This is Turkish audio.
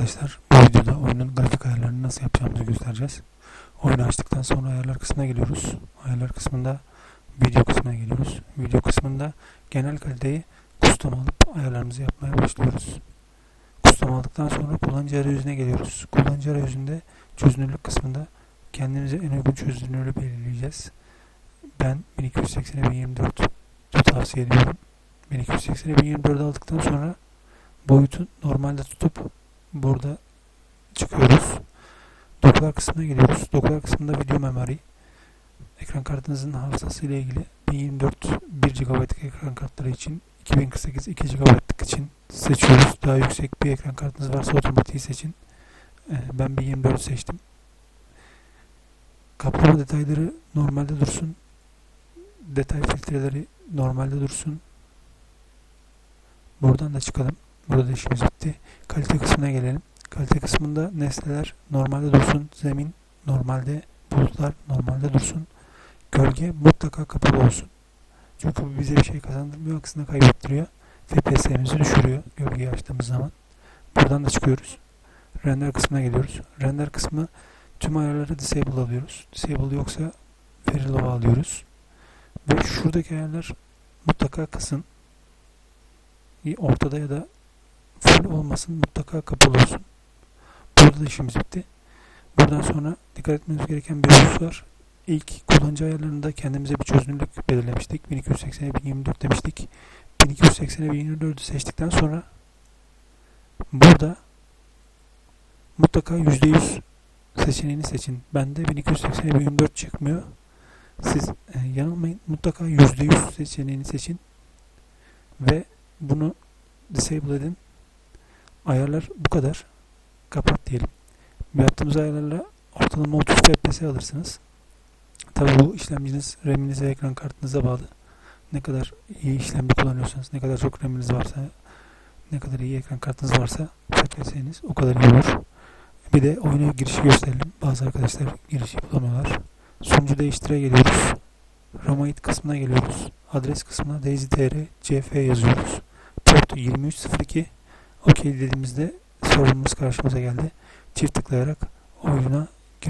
arkadaşlar. Bu videoda oyunun grafik ayarlarını nasıl yapacağımızı göstereceğiz. Oyunu açtıktan sonra ayarlar kısmına geliyoruz. Ayarlar kısmında video kısmına geliyoruz. Video kısmında genel kaliteyi custom alıp ayarlarımızı yapmaya başlıyoruz. Custom aldıktan sonra kullanıcı arayüzüne geliyoruz. Kullanıcı arayüzünde çözünürlük kısmında kendimize en uygun çözünürlüğü belirleyeceğiz. Ben 1280'e 1024 tavsiye ediyorum. 1280'e 1024 aldıktan sonra boyutu normalde tutup burada çıkıyoruz. Dokular kısmına geliyoruz. Dokular kısmında video memory. Ekran kartınızın hafızası ile ilgili 1024 1 GB'lık ekran kartları için 2048 2 GB'lık için seçiyoruz. Daha yüksek bir ekran kartınız varsa otomatiği seçin. Ee, Ben 1024 seçtim. Kaplama detayları normalde dursun. Detay filtreleri normalde dursun. Buradan da çıkalım. Burada işimiz bitti. Kalite kısmına gelelim. Kalite kısmında nesneler normalde dursun. Zemin normalde, bulutlar normalde dursun. Gölge mutlaka kapalı olsun. Çünkü bu bize bir şey kazandırmıyor. Aksine kaybettiriyor. FPS'imizi düşürüyor gölgeyi açtığımız zaman. Buradan da çıkıyoruz. Render kısmına geliyoruz. Render kısmı tüm ayarları disable alıyoruz. Disable yoksa very low alıyoruz. Ve şuradaki ayarlar mutlaka kısın. Ortada ya da full olmasın mutlaka kapalı olsun. Burada da işimiz bitti. Buradan sonra dikkat etmemiz gereken bir husus var. İlk kullanıcı ayarlarında kendimize bir çözünürlük belirlemiştik. 1280'e 1024 demiştik. 1280'e 1024'ü seçtikten sonra burada mutlaka %100 seçeneğini seçin. Bende 1280'e 1024 çıkmıyor. Siz e, yanılmayın. Mutlaka %100 seçeneğini seçin. Ve bunu disable edin. Ayarlar bu kadar. Kapat diyelim. Yaptığımız ayarlarla ortalama 30 FPS alırsınız. Tabi bu işlemciniz RAM'inize ekran kartınıza bağlı. Ne kadar iyi işlemci kullanıyorsanız, ne kadar çok RAM'iniz varsa, ne kadar iyi ekran kartınız varsa FPS'niz o kadar iyi olur. Bir de oyuna girişi gösterelim. Bazı arkadaşlar girişi bulamıyorlar. Sunucu değiştire geliyoruz. Romait kısmına geliyoruz. Adres kısmına daisy.tr cf yazıyoruz. Port 2302 OK dediğimizde sorunumuz karşımıza geldi. Çift tıklayarak oyuna